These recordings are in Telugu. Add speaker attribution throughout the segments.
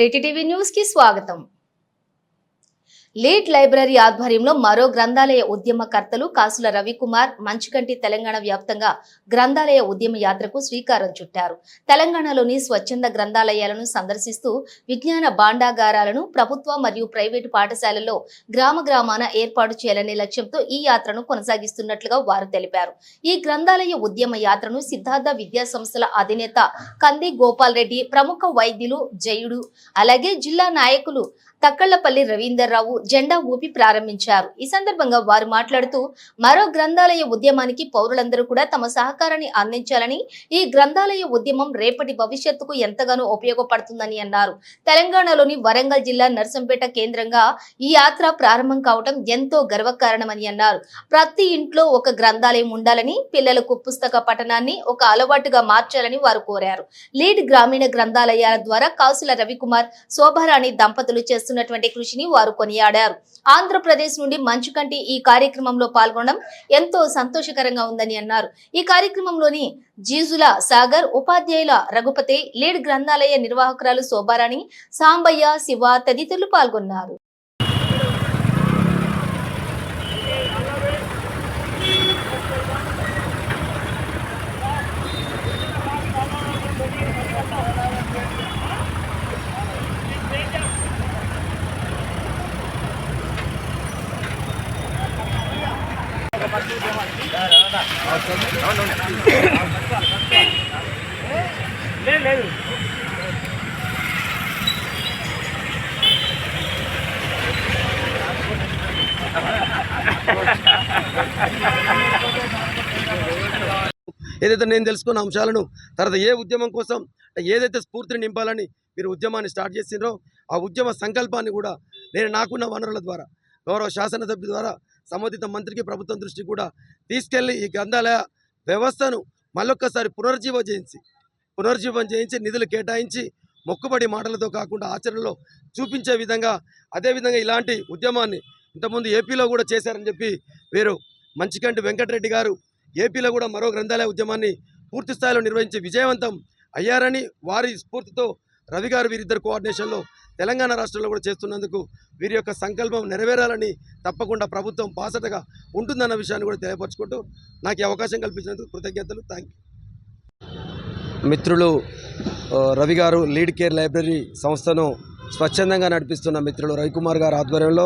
Speaker 1: త్రీటీ టీవీ న్యూస్ కి స్వాగతం లీడ్ లైబ్రరీ ఆధ్వర్యంలో మరో గ్రంథాలయ ఉద్యమకర్తలు కాసుల రవికుమార్ మంచుకంటి తెలంగాణ వ్యాప్తంగా గ్రంథాలయ ఉద్యమ యాత్రకు శ్రీకారం చుట్టారు. తెలంగాణలోని స్వచ్ఛంద గ్రంథాలయాలను సందర్శిస్తూ విజ్ఞాన భాండాగారాలను ప్రభుత్వ మరియు ప్రైవేటు పాఠశాలల్లో గ్రామ గ్రామాన ఏర్పాటు చేయాలనే లక్ష్యంతో ఈ యాత్రను కొనసాగిస్తున్నట్లుగా వారు తెలిపారు. ఈ గ్రంథాలయ ఉద్యమ యాత్రను సిద్ధార్థ విద్యా సంస్థల అధినేత కంది గోపాల్ రెడ్డి ప్రముఖ వైద్యులు జయుడు అలాగే జిల్లా నాయకులు తక్కళ్ళపల్లి రవీందర్రావు జెండా ఊపి ప్రారంభించారు. ఈ సందర్భంగా వారు మాట్లాడుతూ మరో గ్రంథాలయ ఉద్యమానికి పౌరులందరూ కూడా తమ సహకారాన్ని అందించాలని ఈ గ్రంథాలయ ఉద్యమం రేపటి భవిష్యత్తుకు ఎంతగానో ఉపయోగపడుతుందని అన్నారు. తెలంగాణలోని వరంగల్ జిల్లా నర్సంపేట కేంద్రంగా ఈ యాత్ర ప్రారంభం కావటం ఎంతో గర్వకారణమని అన్నారు. ప్రతి ఇంట్లో ఒక గ్రంథాలయం ఉండాలని పిల్లలకు పుస్తక పఠనాన్ని ఒక అలవాటుగా మార్చాలని వారు కోరారు. లీడ్ గ్రామీణ గ్రంథాలయాల ద్వారా కాసుల రవికుమార్ శోభారాణి దంపతులు చేస్తున్నటువంటి కృషిని వారు కొనియాడారు. ఆంధ్రప్రదేశ్ నుండి మంచుకంటి ఈ కార్యక్రమంలో పాల్గొనడం ఎంతో సంతోషకరంగా ఉందని అన్నారు. ఈ కార్యక్రమంలోని జీజుల సాగర్ ఉపాధ్యాయుల రఘుపతి లీడ్ గ్రంథాలయ నిర్వాహకురాలు శోభారాణి సాంబయ్య శివ తదితరులు పాల్గొన్నారు.
Speaker 2: ఏదైతే నేను తెలుసుకున్న అంశాలను తర్వాత ఏ ఉద్యమం కోసం ఏదైతే స్ఫూర్తిని నింపాలని మీరు ఉద్యమాన్ని స్టార్ట్ చేసినారో ఆ ఉద్యమ సంకల్పాన్ని కూడా నేను నాకున్న వనరుల ద్వారా గౌరవ శాసనసభ్యు ద్వారా సంబంధిత మంత్రికి ప్రభుత్వం దృష్టికి కూడా తీసుకెళ్ళి ఈ గ్రంథాలయ వ్యవస్థను మళ్ళొక్కసారి పునర్జీవం చేయించి పునర్జీవం చేయించి నిధులు కేటాయించి మొక్కుబడి మాటలతో కాకుండా ఆచరణలో చూపించే విధంగా అదేవిధంగా ఇలాంటి ఉద్యమాన్ని ఇంతకుముందు ఏపీలో కూడా చేశారని చెప్పి వీరు మంచికంటి వెంకటరెడ్డి గారు ఏపీలో కూడా మరో గ్రంథాలయ ఉద్యమాన్ని పూర్తి స్థాయిలో నిర్వహించి విజయవంతం అయ్యారని వారి స్ఫూర్తితో రవి గారు వీరిద్దరు కోఆర్డినేషన్లో తెలంగాణ రాష్ట్రంలో కూడా చేస్తున్నందుకు వీరి యొక్క సంకల్పం నెరవేరాలని తప్పకుండా ప్రభుత్వం బాసటగా ఉంటుందన్న విషయాన్ని కూడా తెలియపరచుకుంటూ నాకు అవకాశం కల్పించినందుకు కృతజ్ఞతలు. థ్యాంక్ మిత్రులు రవిగారు రవి గారు లీడ్ కేర్ లైబ్రరీ సంస్థను స్వచ్ఛందంగా నడిపిస్తున్న మిత్రులు రవికుమార్ గారు ఆధ్వర్యంలో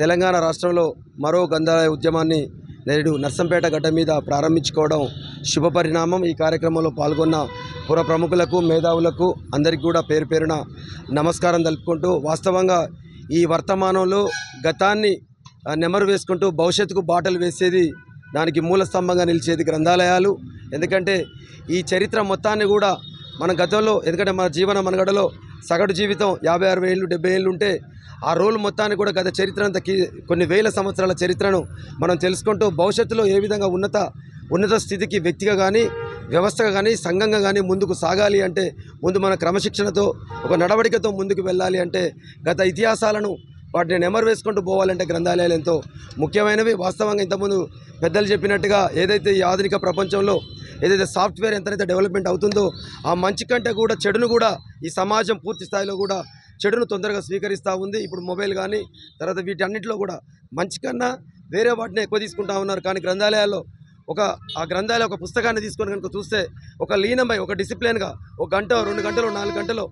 Speaker 2: తెలంగాణ రాష్ట్రంలో మరో గ్రంథాలయ ఉద్యమాన్ని నేడు నర్సంపేట గడ్డ మీద ప్రారంభించుకోవడం శుభ పరిణామం ఈ కార్యక్రమంలో పాల్గొన్న పుర ప్రముఖులకు మేధావులకు అందరికీ కూడా పేరు పేరున నమస్కారం తెలుపుకుంటూ వాస్తవంగా ఈ వర్తమానంలో గతాన్ని నెమరు వేసుకుంటూ భవిష్యత్తుకు బాటలు వేసేది దానికి మూల స్తంభంగా నిలిచేది గ్రంథాలయాలు. ఎందుకంటే ఈ చరిత్ర మొత్తాన్ని కూడా మన గతంలో ఎందుకంటే మన జీవన మనగడలో సగటు జీవితం యాభై ఆరు ఏళ్ళు డెబ్బై ఏళ్ళు ఉంటే ఆ రోల్ మొత్తాన్ని కూడా గత చరిత్ర అంత కీ- కొన్ని వేల సంవత్సరాల చరిత్రను మనం తెలుసుకుంటూ భవిష్యత్తులో ఏ విధంగా ఉన్నత ఉన్నత స్థితికి వ్యక్తిగా కానీ వ్యవస్థగా కానీ సంఘంగా కానీ ముందుకు సాగాలి అంటే ముందు మన క్రమశిక్షణతో ఒక నడవడికతో ముందుకు వెళ్ళాలి అంటే గత ఇతిహాసాలను వాటిని నెమరు వేసుకుంటూ పోవాలంటే గ్రంథాలయాలు ఎంతో ముఖ్యమైనవి. వాస్తవంగా ఇంతకుముందు పెద్దలు చెప్పినట్టుగా ఏదైతే ఈ ఆధునిక ప్రపంచంలో ఏదైతే సాఫ్ట్వేర్ ఎంతైతే డెవలప్మెంట్ అవుతుందో ఆ మంచి కంటే కూడా చెడును కూడా ఈ సమాజం పూర్తి స్థాయిలో కూడా చెడును తొందరగా స్వీకరిస్తూ ఉంది. ఇప్పుడు మొబైల్ కానీ తర్వాత వీటన్నిటిలో కూడా మంచి కన్నా వేరే వాటిని ఎక్కువ తీసుకుంటా ఉన్నారు. కానీ గ్రంథాలయాల్లో ఒక ఆ గ్రంథాలయ ఒక పుస్తకాన్ని తీసుకొని కనుక చూస్తే ఒక లీనమై ఒక డిసిప్లిన్గా ఒక గంట రెండు గంటలు నాలుగు గంటలు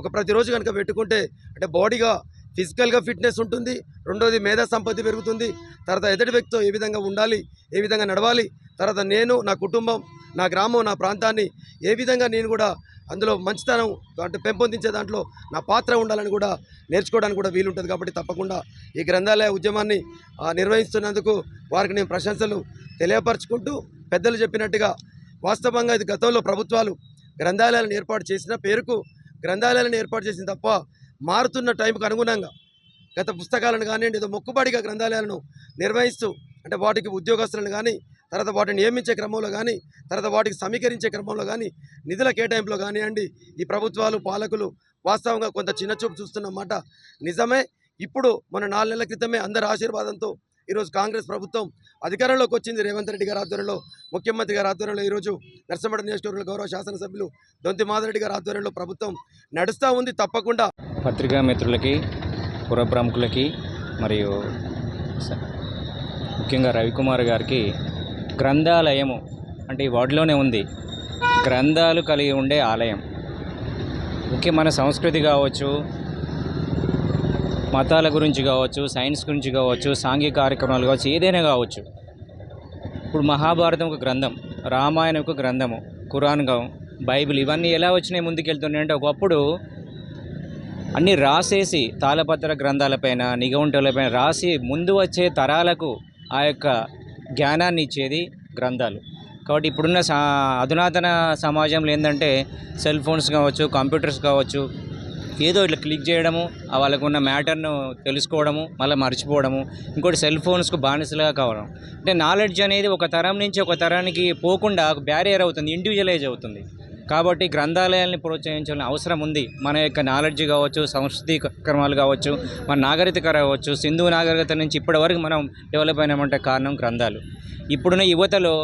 Speaker 2: ఒక ప్రతిరోజు కనుక పెట్టుకుంటే అంటే బాడీగా ఫిజికల్గా ఫిట్నెస్ ఉంటుంది. రెండోది మేధా సంపత్తి పెరుగుతుంది. తర్వాత ఎదుటి వ్యక్తితో ఏ విధంగా ఉండాలి ఏ విధంగా నడవాలి తర్వాత నేను నా కుటుంబం నా గ్రామం నా ప్రాంతాన్ని ఏ విధంగా నేను కూడా అందులో మంచితనం అంటే పెంపొందించే దాంట్లో నా పాత్ర ఉండాలని కూడా నేర్చుకోవడానికి కూడా వీలుంటుంది కాబట్టి తప్పకుండా ఈ గ్రంథాలయ ఉద్యమాన్ని నిర్వహిస్తున్నందుకు వారికి నేను ప్రశంసలు తెలియపరచుకుంటూ పెద్దలు చెప్పినట్టుగా వాస్తవంగా ఇది గతంలో ప్రభుత్వాలు గ్రంథాలయాలను ఏర్పాటు చేసిన పేరుకు గ్రంథాలయాలను ఏర్పాటు చేసిన తప్ప మారుతున్న టైంకు అనుగుణంగా గత పుస్తకాలను కానివ్వండి ఏదో మొక్కుబడిగా గ్రంథాలయాలను నిర్వహిస్తూ అంటే వాటికి ఉద్యోగస్తులను కానీ తర్వాత వాటిని నియమించే క్రమంలో కానీ తర్వాత వాటికి సమీకరించే క్రమంలో కానీ నిధుల కేటాయింపులో కానివ్వండి ఈ ప్రభుత్వాలు పాలకులు వాస్తవంగా కొంత చిన్నచూపు చూస్తున్నమాట నిజమే. ఇప్పుడు మన నాలుగు నెలల క్రితమే అందరి ఆశీర్వాదంతో ఈరోజు కాంగ్రెస్ ప్రభుత్వం అధికారంలోకి వచ్చింది. రేవంత్ రెడ్డి గారి ఆధ్వర్యంలో ముఖ్యమంత్రి గారి ఆధ్వర్యంలో ఈరోజు నర్సంపేట నియోజకవర్గంలో గౌరవ శాసనసభ్యులు దొంతి మాధరెడ్డి గారి ఆధ్వర్యంలో ప్రభుత్వం నడుస్తూ ఉంది తప్పకుండా.
Speaker 3: పత్రికా మిత్రులకి పుర ప్రముఖులకి మరియు స- ముఖ్యంగా రవికుమార్ గారికి గ్రంథాలయము అంటే ఈ వార్డులోనే ఉంది. గ్రంథాలు కలిగి ఉండే ఆలయం. ముఖ్య మన సంస్కృతి కావచ్చు మతాల గురించి కావచ్చు సైన్స్ గురించి కావచ్చు సాంఘిక కార్యక్రమాలు కావచ్చు ఏదైనా కావచ్చు. ఇప్పుడు మహాభారతం ఒక గ్రంథం రామాయణం ఒక గ్రంథము ఖురాన్ బైబిల్ ఇవన్నీ ఎలా వచ్చినాయి ముందుకెళ్తున్నాయి అంటే ఒకప్పుడు అన్నీ రాసేసి తాళపత్ర గ్రంథాలపైన నిఘంటులపైన రాసి ముందు వచ్చే తరాలకు ఆ యొక్క జ్ఞానాన్ని ఇచ్చేది గ్రంథాలు. కాబట్టి ఇప్పుడున్న సా అధునాతన సమాజంలో ఏంటంటే సెల్ ఫోన్స్ కావచ్చు కంప్యూటర్స్ కావచ్చు ఏదో ఇట్లా క్లిక్ చేయడము వాళ్ళకు ఉన్న మ్యాటర్ను తెలుసుకోవడము మళ్ళీ మర్చిపోవడము ఇంకోటి సెల్ ఫోన్స్కు బానిసలుగా కావడం. అంటే నాలెడ్జ్ అనేది ఒక తరం నుంచి ఒక తరానికి పోకుండా బ్యారియర్ అవుతుంది ఇండివిజువలైజ్ అవుతుంది. కాబట్టి గ్రంథాలయాల్ని ప్రోత్సహించాలని అవసరం ఉంది. మన యొక్క నాలెడ్జ్ కావచ్చు సంస్కృతి క్రమాలు కావచ్చు మన నాగరికత కావచ్చు సింధు నాగరికత నుంచి ఇప్పటి వరకు మనం డెవలప్ అయినామంటే కారణం గ్రంథాలు. ఇప్పుడున్న యువతలో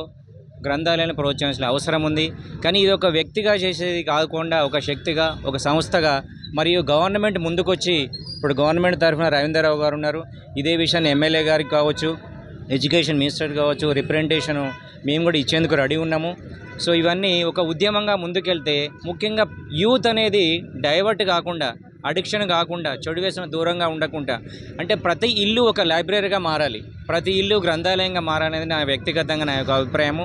Speaker 3: గ్రంథాలయాన్ని ప్రోత్సహించాల్సిన అవసరం ఉంది. కానీ ఇది ఒక వ్యక్తిగా చేసేది కాకుండా ఒక శక్తిగా ఒక సంస్థగా మరియు గవర్నమెంట్ ముందుకొచ్చి ఇప్పుడు గవర్నమెంట్ తరఫున రవీంద్రరావు గారు ఉన్నారు. ఇదే విషయాన్ని ఎమ్మెల్యే గారికి కావచ్చు ఎడ్యుకేషన్ మినిస్టర్ కావచ్చు రిప్రజెంటేషన్ మేము కూడా ఇచ్చేందుకు రెడీ ఉన్నాము. సో ఇవన్నీ ఒక ఉద్యమంగా ముందుకెళ్తే ముఖ్యంగా యూత్ అనేది డైవర్ట్ కాకుండా అడిక్షన్ కాకుండా చెడు వేసిన దూరంగా ఉండకుండా అంటే ప్రతి ఇల్లు ఒక లైబ్రరీగా మారాలి. ప్రతి ఇల్లు గ్రంథాలయంగా మారాలనేది నా వ్యక్తిగతంగా నా యొక్క అభిప్రాయము.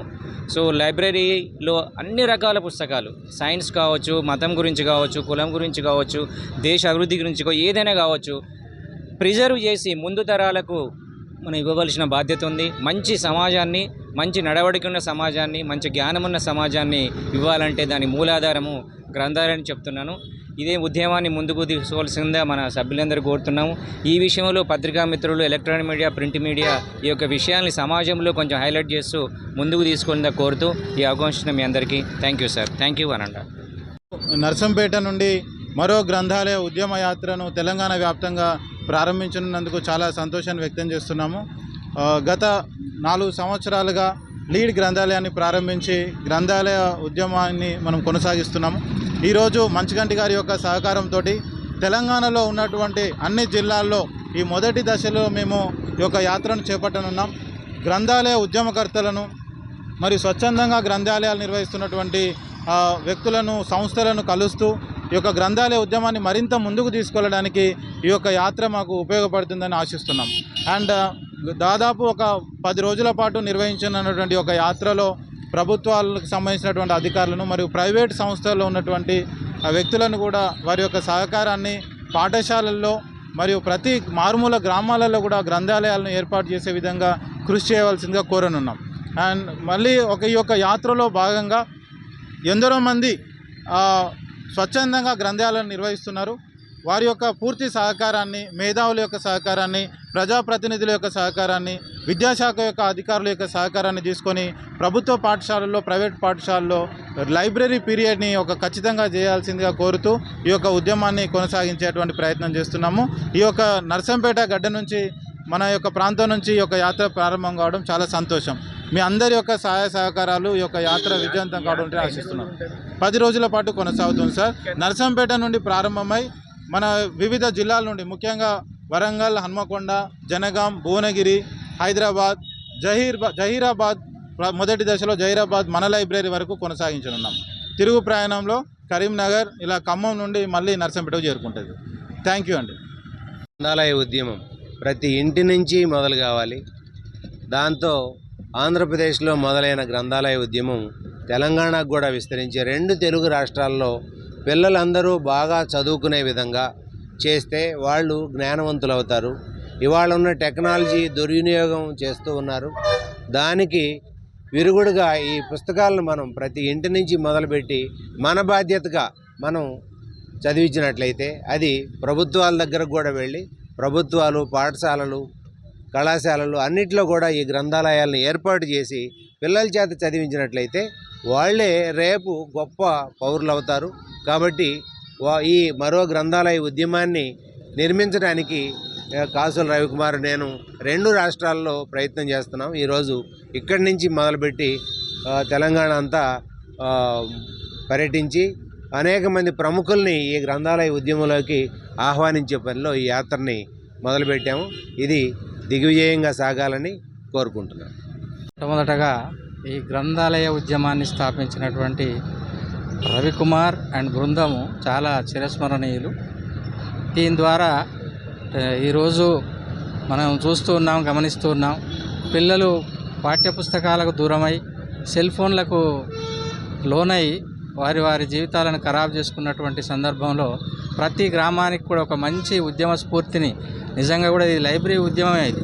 Speaker 3: సో లైబ్రరీలో అన్ని రకాల పుస్తకాలు సైన్స్ కావచ్చు మతం గురించి కావచ్చు కులం గురించి కావచ్చు దేశ అభివృద్ధి గురించి ఏదైనా కావచ్చు ప్రిజర్వ్ చేసి ముందు తరాలకు మనం ఇవ్వవలసిన బాధ్యత ఉంది. మంచి సమాజాన్ని మంచి నడవడికున్న సమాజాన్ని మంచి జ్ఞానం ఉన్న సమాజాన్ని ఇవ్వాలంటే దాని మూలాధారము గ్రంథాలని చెప్తున్నాను. ఇదే ఉద్యమాన్ని ముందుకు తీసుకోవాల్సిందే మన సభ్యులందరూ కోరుతున్నాము. ఈ విషయంలో పత్రికా మిత్రులు ఎలక్ట్రానిక్ మీడియా ప్రింట్ మీడియా ఈ యొక్క విషయాన్ని సమాజంలో కొంచెం హైలైట్ చేస్తూ ముందుకు తీసుకుందా కోరుతూ ఈ అవకాశం మీ అందరికీ thank you sir. Thank you అనంట
Speaker 4: Narsampet నుండి మరో గ్రంథాలయ ఉద్యమ యాత్రను తెలంగాణ వ్యాప్తంగా ప్రారంభించినందుకు చాలా సంతోషాన్ని వ్యక్తం చేస్తున్నాము. గత నాలుగు సంవత్సరాలుగా లీడ్ గ్రంథాలయాన్ని ప్రారంభించి గ్రంథాలయ ఉద్యమాన్ని మనం కొనసాగిస్తున్నాము. ఈరోజు మంచిగంటి గారి యొక్క సహకారంతో తెలంగాణలో ఉన్నటువంటి అన్ని జిల్లాల్లో ఈ మొదటి దశలో మేము ఈ యొక్క యాత్రను చేపట్టనున్నాం. గ్రంథాలయ ఉద్యమకర్తలను మరి స్వచ్ఛందంగా గ్రంథాలయాలు నిర్వహిస్తున్నటువంటి వ్యక్తులను సంస్థలను కలుస్తూ ఈ యొక్క గ్రంథాలయ ఉద్యమాన్ని మరింత ముందుకు తీసుకెళ్ళడానికి ఈ యొక్క యాత్ర మాకు ఉపయోగపడుతుందని ఆశిస్తున్నాం. అండ్ దాదాపు ఒక పది రోజుల పాటు నిర్వహించనున్నటువంటి ఒక యాత్రలో ప్రభుత్వాలకు సంబంధించినటువంటి అధికారులను మరియు ప్రైవేట్ సంస్థల్లో ఉన్నటువంటి వ్యక్తులను కూడా వారి యొక్క సహకారాన్ని పాఠశాలల్లో మరియు ప్రతి మారుమూల గ్రామాలలో కూడా గ్రంథాలయాలను ఏర్పాటు చేసే విధంగా కృషి చేయవలసిందిగా కోరనున్నాం. అండ్ మళ్ళీ ఒక ఈ యొక్క యాత్రలో భాగంగా ఎందరో మంది స్వచ్ఛందంగా గ్రంథాలయాలను నిర్వహిస్తున్నారు. వారి యొక్క పూర్తి సహకారాన్ని మేధావుల యొక్క సహకారాన్ని ప్రజాప్రతినిధుల యొక్క సహకారాన్ని విద్యాశాఖ యొక్క అధికారుల యొక్క సహకారాన్ని తీసుకొని ప్రభుత్వ పాఠశాలల్లో ప్రైవేట్ పాఠశాలల్లో లైబ్రరీ పీరియడ్ని ఒక ఖచ్చితంగా చేయాల్సిందిగా కోరుతూ ఈ యొక్క ఉద్యమాన్ని కొనసాగించేటువంటి ప్రయత్నం చేస్తున్నాము. ఈ యొక్క నర్సంపేట గడ్డ నుంచి మన యొక్క ప్రాంతం నుంచి ఈ యొక్క యాత్ర ప్రారంభం కావడం చాలా సంతోషం. మీ అందరి యొక్క సహాయ సహకారాలు ఈ యొక్క యాత్ర విజయవంతం కావడం ఆశిస్తున్నాం. పది రోజుల పాటు కొనసాగుతుంది సార్. నరసంపేట నుండి ప్రారంభమై మన వివిధ జిల్లాల నుండి ముఖ్యంగా వరంగల్ హన్మకొండ జనగాం భువనగిరి హైదరాబాద్ జహీర్ జహీరాబాద్ మొదటి దశలో జహీరాబాద్ మన లైబ్రరీ వరకు కొనసాగించనున్నాం. తిరుగు ప్రయాణంలో కరీంనగర్ ఇలా ఖమ్మం నుండి మళ్ళీ నరసంపేటకు చేరుకుంటుంది. థ్యాంక్ యూ అండి.
Speaker 5: గ్రంథాలయ ఉద్యమం ప్రతి ఇంటి నుంచి మొదలు కావాలి. దాంతో ఆంధ్రప్రదేశ్లో మొదలైన గ్రంథాలయ ఉద్యమం తెలంగాణకు కూడా విస్తరించి రెండు తెలుగు రాష్ట్రాల్లో పిల్లలందరూ బాగా చదువుకునే విధంగా చేస్తే వాళ్ళు జ్ఞానవంతులు అవుతారు. ఇవాళ ఉన్న టెక్నాలజీ దుర్వినియోగం చేస్తూ ఉన్నారు. దానికి విరుగుడుగా ఈ పుస్తకాలను మనం ప్రతి ఇంటి నుంచి మొదలుపెట్టి మన బాధ్యతగా మనం చదివించినట్లయితే అది ప్రభుత్వాల దగ్గరకు కూడా వెళ్ళి ప్రభుత్వాలు పాఠశాలలు కళాశాలలు అన్నిట్లో కూడా ఈ గ్రంథాలయాలను ఏర్పాటు చేసి పిల్లల చేత చదివించినట్లయితే వాళ్ళే రేపు గొప్ప పౌరులు అవుతారు కాబట్టి వా- ఈ మరో గ్రంథాలయ ఉద్యమాన్ని నిర్మించడానికి కాసుల రవికుమార్ నేను రెండు రాష్ట్రాల్లో ప్రయత్నం చేస్తున్నాం. ఈరోజు ఇక్కడి నుంచి మొదలుపెట్టి తెలంగాణ అంతా పర్యటించి అనేక మంది ప్రముఖుల్ని ఈ గ్రంథాలయ ఉద్యమంలోకి ఆహ్వానించే పనిలో ఈ యాత్రని మొదలుపెట్టాము. ఇది దిగ్విజయంగా సాగాలని కోరుకుంటున్నాను.
Speaker 6: మొట్టమొదటగా ఈ గ్రంథాలయ ఉద్యమాన్ని స్థాపించినటువంటి రవికుమార్ అండ్ బృందము చాలా చిరస్మరణీయులు. దీని ద్వారా ఈరోజు మనం చూస్తూ ఉన్నాం గమనిస్తూ ఉన్నాం. పిల్లలు పాఠ్యపుస్తకాలకు దూరమై సెల్ ఫోన్లకు లోనై వారి వారి జీవితాలను ఖరాబ్ చేసుకున్నటువంటి సందర్భంలో ప్రతి గ్రామానికి కూడా ఒక మంచి ఉద్యమ స్ఫూర్తిని. నిజంగా కూడా ఇది లైబ్రరీ ఉద్యమమే ఇది.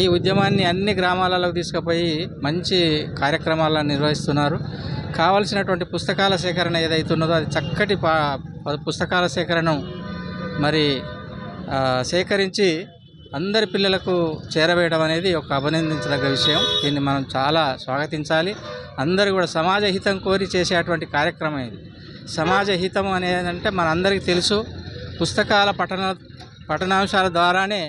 Speaker 6: ఈ ఉద్యమాన్ని అన్ని గ్రామాలలోకి తీసుకుపోయి మంచి కార్యక్రమాలను నిర్వహిస్తున్నారు. కావలసినటువంటి పుస్తకాల సేకరణ ఏదైతే ఉన్నదో అది చక్కటి పుస్తకాల సేకరణను మరి సేకరించి అందరి పిల్లలకు చేరవేయడం అనేది ఒక అభినందించదగ్గ విషయం. దీన్ని మనం చాలా స్వాగతించాలి. అందరూ కూడా సమాజ హితం కోరి చేసేటువంటి కార్యక్రమం ఇది. సమాజ హితం అనేది అంటే మనందరికీ తెలుసు. పుస్తకాల పఠన పఠనాంశాల ద్వారానే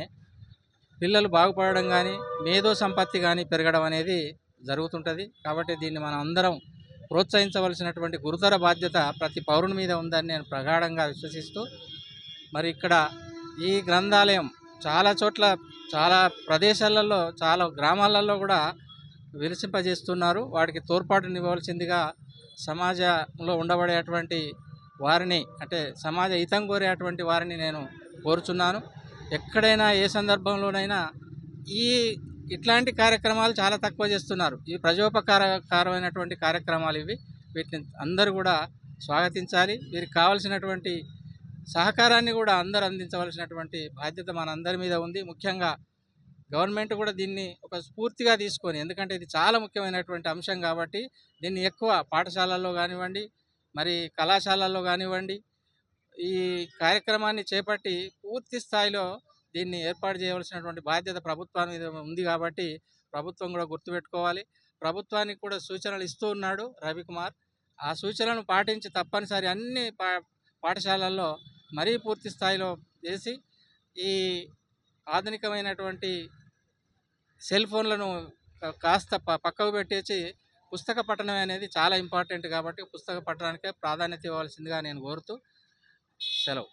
Speaker 6: పిల్లలు బాగుపడడం కానీ మేధో సంపత్తి కానీ పెరగడం అనేది జరుగుతుంటుంది. కాబట్టి దీన్ని మనం అందరం ప్రోత్సహించవలసినటువంటి గురుతర బాధ్యత ప్రతి పౌరుని మీద ఉందని నేను ప్రగాఢంగా విశ్వసిస్తూ మరి ఇక్కడ ఈ గ్రంథాలయం చాలా చోట్ల చాలా ప్రదేశాలలో చాలా గ్రామాలలో కూడా విలసింపజేస్తున్నారు. వాటికి తోడ్పాటునివ్వవలసిందిగా సమాజంలో ఉండబడేటువంటి వారిని అంటే సమాజ హితం కోరేటువంటి వారిని నేను కోరుచున్నాను. ఎక్కడైనా ఏ సందర్భంలోనైనా ఈ ఇట్లాంటి కార్యక్రమాలు చాలా తక్కువ చేస్తున్నారు. ఈ ప్రజోపకారకరమైనటువంటి కార్యక్రమాలు ఇవి. వీటిని అందరూ కూడా స్వాగతించాలి. వీరికి కావాల్సినటువంటి సహకారాన్ని కూడా అందరూ అందించవలసినటువంటి బాధ్యత మనందరి మీద ఉంది. ముఖ్యంగా గవర్నమెంట్ కూడా దీన్ని ఒక స్ఫూర్తిగా తీసుకొని ఎందుకంటే ఇది చాలా ముఖ్యమైనటువంటి అంశం కాబట్టి దీన్ని ఎక్కువ పాఠశాలల్లో కానివ్వండి మరి కళాశాలల్లో కానివ్వండి ఈ కార్యక్రమాన్ని చేపట్టి పూర్తి స్థాయిలో దీన్ని ఏర్పాటు చేయవలసినటువంటి బాధ్యత ప్రభుత్వం మీద ఉంది కాబట్టి ప్రభుత్వం కూడా గుర్తుపెట్టుకోవాలి. ప్రభుత్వానికి కూడా సూచనలు ఇస్తూ ఉన్నాడు రవికుమార్. ఆ సూచనలను పాటించి తప్పనిసరి అన్ని పా పాఠశాలల్లో మరీ పూర్తి స్థాయిలో చేసి ఈ ఆధునికమైనటువంటి సెల్ ఫోన్లను కాస్త ప పక్కకు పెట్టేసి పుస్తక పఠనం అనేది చాలా ఇంపార్టెంట్ కాబట్టి పుస్తక పఠనానికే ప్రాధాన్యత ఇవ్వాల్సిందిగా నేను కోరుతూ సెలవు.